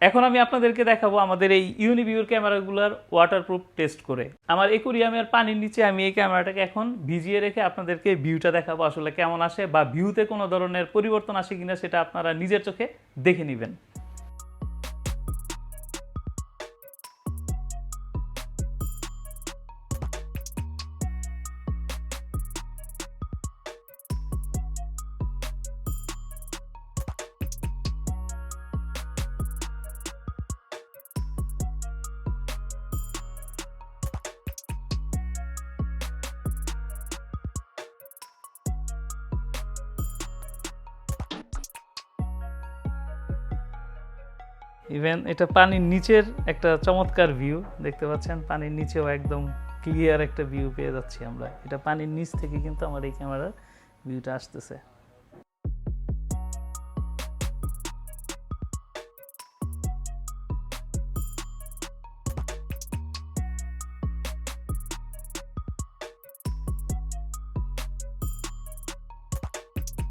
এখন আমি আপনাদেরকে দেখাবো আমাদের এই ইউনিভিউর ক্যামেরাগুলোর ওয়াটারপ্রুফ টেস্ট করে। আমার একুরিয়ামের পানির নিচে আমি এই ক্যামেরাটাকে এখন ভিজিয়ে রেখে আপনাদেরকে ভিউটা দেখাবো আসলে কেমন আসে বা ভিউতে কোনো ধরনের পরিবর্তন আসে কিনা সেটা আপনারা নিজের চোখে দেখে নেবেন। ইভেন এটা পানির নিচের একটা চমৎকার ভিউ দেখতে পাচ্ছেন? পানির নিচেও একদম ক্লিয়ার একটা ভিউ পেয়ে যাচ্ছি আমরা। এটা পানির নিচ থেকে কিন্তু আমার এই ক্যামেরার ভিউটা আসতেছে।